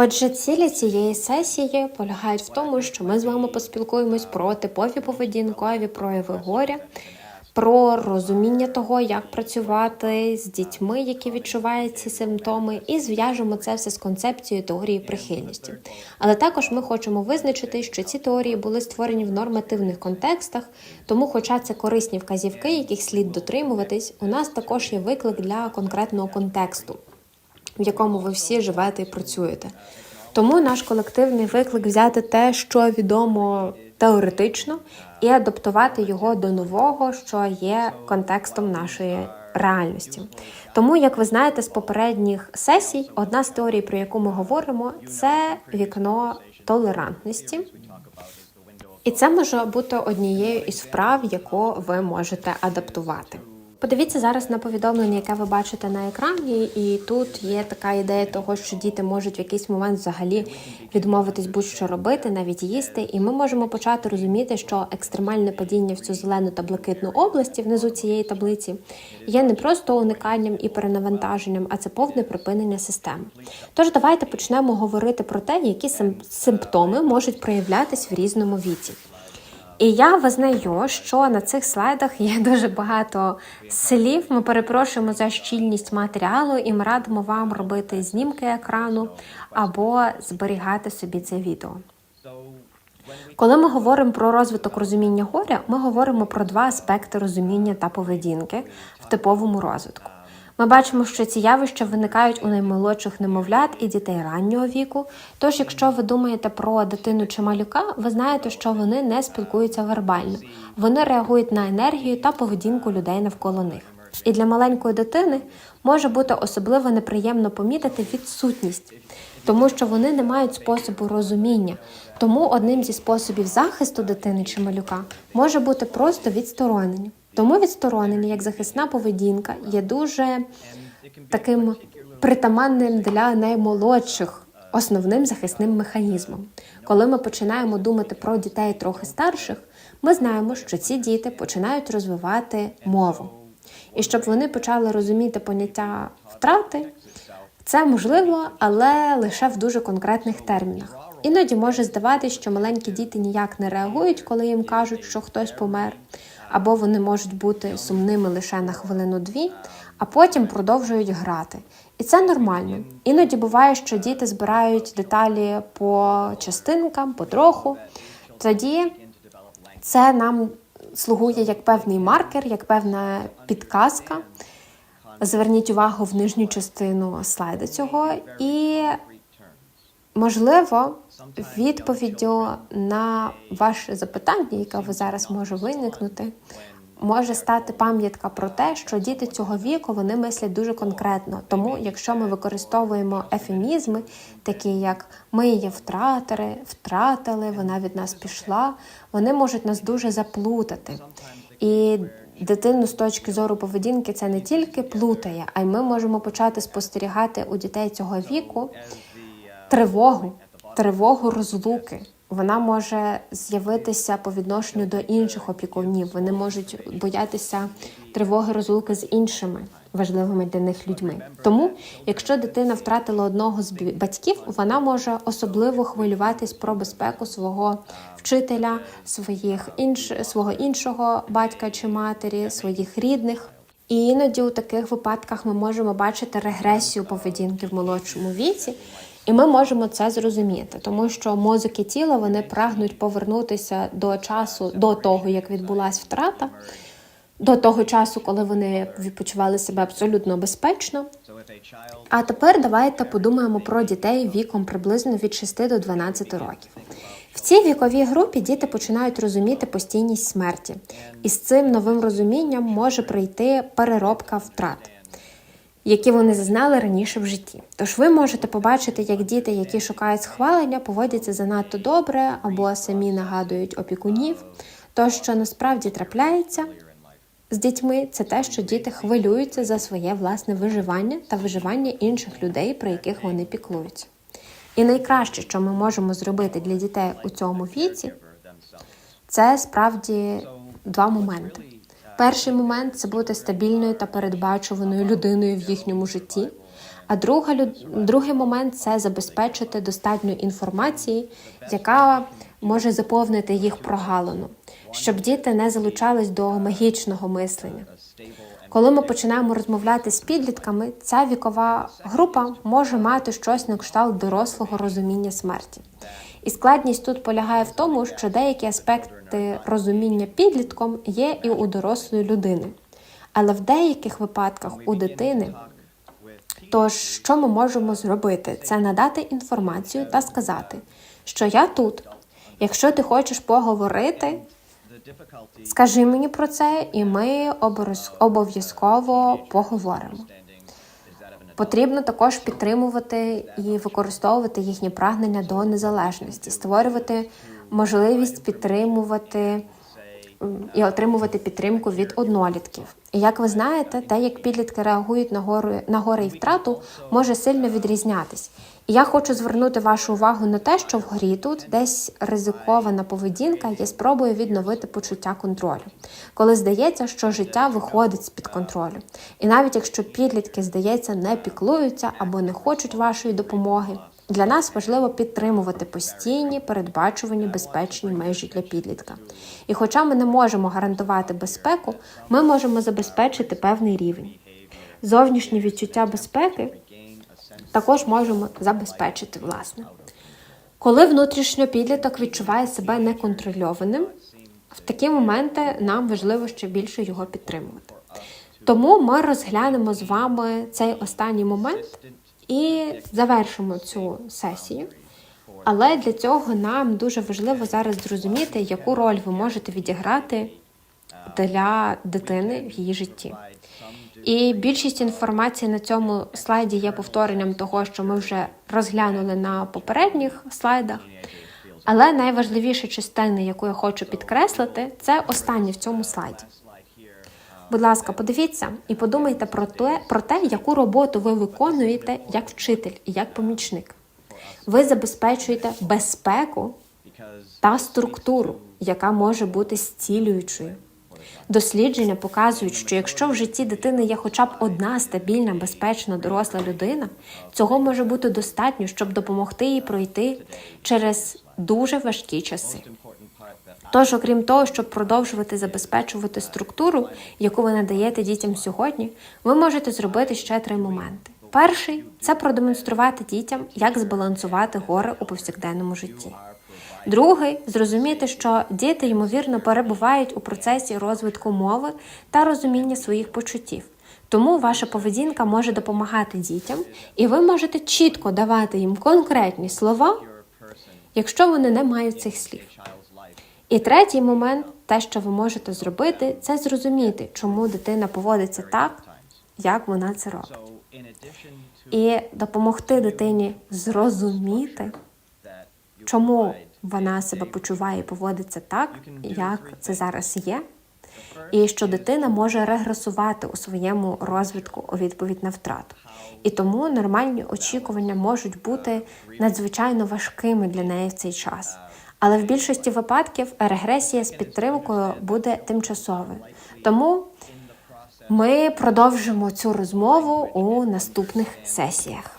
Отже, цілі цієї сесії полягають в тому, що ми з вами поспілкуємось про типові поведінкові прояви горя, про розуміння того, як працювати з дітьми, які відчувають ці симптоми, і зв'яжемо це все з концепцією теорії прихильності. Але також ми хочемо визначити, що ці теорії були створені в нормативних контекстах, тому, хоча це корисні вказівки, яких слід дотримуватись, у нас також є виклик для конкретного контексту в якому ви всі живете і працюєте. Тому наш колективний виклик взяти те, що відомо теоретично, і адаптувати його до нового, що є контекстом нашої реальності. Тому, як ви знаєте, з попередніх сесій, одна з теорій, про яку ми говоримо, це вікно толерантності. І це може бути однією із вправ, яку ви можете адаптувати. Подивіться зараз на повідомлення, яке ви бачите на екрані, і тут є така ідея того, що діти можуть в якийсь момент взагалі відмовитись будь-що робити, навіть їсти. І ми можемо почати розуміти, що екстремальне падіння в цю зелену та блакитну області внизу цієї таблиці є не просто униканням і перенавантаженням, а це повне припинення системи. Тож давайте почнемо говорити про те, які сим- симптоми можуть проявлятись в різному віці. І я визнаю, що на цих слайдах є дуже багато слів. Ми перепрошуємо за щільність матеріалу, і ми радимо вам робити знімки екрану або зберігати собі це відео. Коли ми говоримо про розвиток розуміння горя, ми говоримо про два аспекти розуміння та поведінки в типовому розвитку. Ми бачимо, що ці явища виникають у наймолодших немовлят і дітей раннього віку. Тож, якщо ви думаєте про дитину чи малюка, ви знаєте, що вони не спілкуються вербально, вони реагують на енергію та поведінку людей навколо них. І для маленької дитини може бути особливо неприємно помітити відсутність, тому що вони не мають способу розуміння. Тому одним зі способів захисту дитини чи малюка може бути просто відсторонення. Тому відсторонення, як захисна поведінка, є дуже таким притаманним для наймолодших основним захисним механізмом. Коли ми починаємо думати про дітей трохи старших, ми знаємо, що ці діти починають розвивати мову. І щоб вони почали розуміти поняття втрати, це можливо, але лише в дуже конкретних термінах. Іноді може здаватися, що маленькі діти ніяк не реагують, коли їм кажуть, що хтось помер, або вони можуть бути сумними лише на хвилину-дві, а потім продовжують грати. І це нормально. Іноді буває, що діти збирають деталі по частинкам, потроху. Тоді це нам слугує як певний маркер, як певна підказка. Зверніть увагу в нижню частину слайду цього, і можливо, відповіддю на ваше запитання, яке ви зараз може виникнути, може стати пам'ятка про те, що діти цього віку вони мислять дуже конкретно. Тому, якщо ми використовуємо ефемізми, такі як ми її втратили, втратили, вона від нас пішла, вони можуть нас дуже заплутати. І дитину з точки зору поведінки це не тільки плутає, а й ми можемо почати спостерігати у дітей цього віку тривогу, тривогу розлуки. Вона може з'явитися по відношенню до інших опікунів. Вони можуть боятися тривоги розлуки з іншими важливими для них людьми. Тому, якщо дитина втратила одного з батьків, вона може особливо хвилюватись про безпеку свого вчителя, своїх інш... свого іншого батька чи матері, своїх рідних. І іноді у таких випадках ми можемо бачити регресію поведінки в молодшому віці, і ми можемо це зрозуміти, тому що мозок і тіло вони прагнуть повернутися до часу до того, як відбулася втрата, до того часу, коли вони відпочивали себе абсолютно безпечно. А тепер давайте подумаємо про дітей віком приблизно від 6 до 12 років. В цій віковій групі діти починають розуміти постійність смерті, і з цим новим розумінням може прийти переробка втрат, які вони зазнали раніше в житті. Тож ви можете побачити, як діти, які шукають схвалення, поводяться занадто добре або самі нагадують опікунів. То, що насправді трапляється з дітьми, це те, що діти хвилюються за своє власне виживання та виживання інших людей, про яких вони піклуються. І найкраще, що ми можемо зробити для дітей у цьому віці, це справді два моменти. Перший момент це бути стабільною та передбачуваною людиною в їхньому житті. А друга другий момент це забезпечити достатньо інформації, яка може заповнити їх прогалину, щоб діти не залучались до магічного мислення. Коли ми починаємо розмовляти з підлітками, ця вікова група може мати щось на кшталт дорослого розуміння смерті. І складність тут полягає в тому, що деякі аспекти розуміння підлітком є і у дорослої людини, але в деяких випадках у дитини. Тож, що ми можемо зробити? Це надати інформацію та сказати, що я тут. Якщо ти хочеш поговорити, скажи мені про це, і ми обов'яз- обов'язково поговоримо. Потрібно також підтримувати і використовувати їхні прагнення до незалежності, створювати можливість підтримувати і отримувати підтримку від однолітків. І як ви знаєте, те, як підлітки реагують на гори на гори і втрату, може сильно відрізнятись. Я хочу звернути вашу увагу на те, що в грі тут десь ризикована поведінка є спробою відновити почуття контролю, коли здається, що життя виходить з під контролю. І навіть якщо підлітки, здається, не піклуються або не хочуть вашої допомоги. Для нас важливо підтримувати постійні, передбачувані безпечні межі для підлітка. І хоча ми не можемо гарантувати безпеку, ми можемо забезпечити певний рівень. Зовнішнє відчуття безпеки також можемо забезпечити власне. Коли внутрішньо підліток відчуває себе неконтрольованим, в такі моменти нам важливо ще більше його підтримувати. Тому ми розглянемо з вами цей останній момент і завершимо цю сесію. Але для цього нам дуже важливо зараз зрозуміти, яку роль ви можете відіграти для дитини в її житті. І більшість інформації на цьому слайді є повторенням того, що ми вже розглянули на попередніх слайдах. Але найважливіша частина, яку я хочу підкреслити, це останнє в цьому слайді. Будь ласка, подивіться і подумайте про те, про те, яку роботу ви виконуєте як вчитель і як помічник. Ви забезпечуєте безпеку та структуру, яка може бути зцілюючою. Дослідження показують, що якщо в житті дитини є хоча б одна стабільна, безпечна доросла людина, цього може бути достатньо, щоб допомогти їй пройти через дуже важкі часи. Тож, окрім того, щоб продовжувати забезпечувати структуру, яку ви надаєте дітям сьогодні, ви можете зробити ще три моменти. Перший це продемонструвати дітям, як збалансувати гори у повсякденному житті. Другий зрозуміти, що діти ймовірно перебувають у процесі розвитку мови та розуміння своїх почуттів. Тому ваша поведінка може допомагати дітям, і ви можете чітко давати їм конкретні слова, якщо вони не мають цих слів. І третій момент, те, що ви можете зробити, це зрозуміти, чому дитина поводиться так, як вона це робить. І допомогти дитині зрозуміти, чому вона себе почуває і поводиться так, як це зараз є, і що дитина може регресувати у своєму розвитку у відповідь на втрату. І тому нормальні очікування можуть бути надзвичайно важкими для неї в цей час. Але в більшості випадків регресія з підтримкою буде тимчасовою. Тому ми продовжимо цю розмову у наступних сесіях.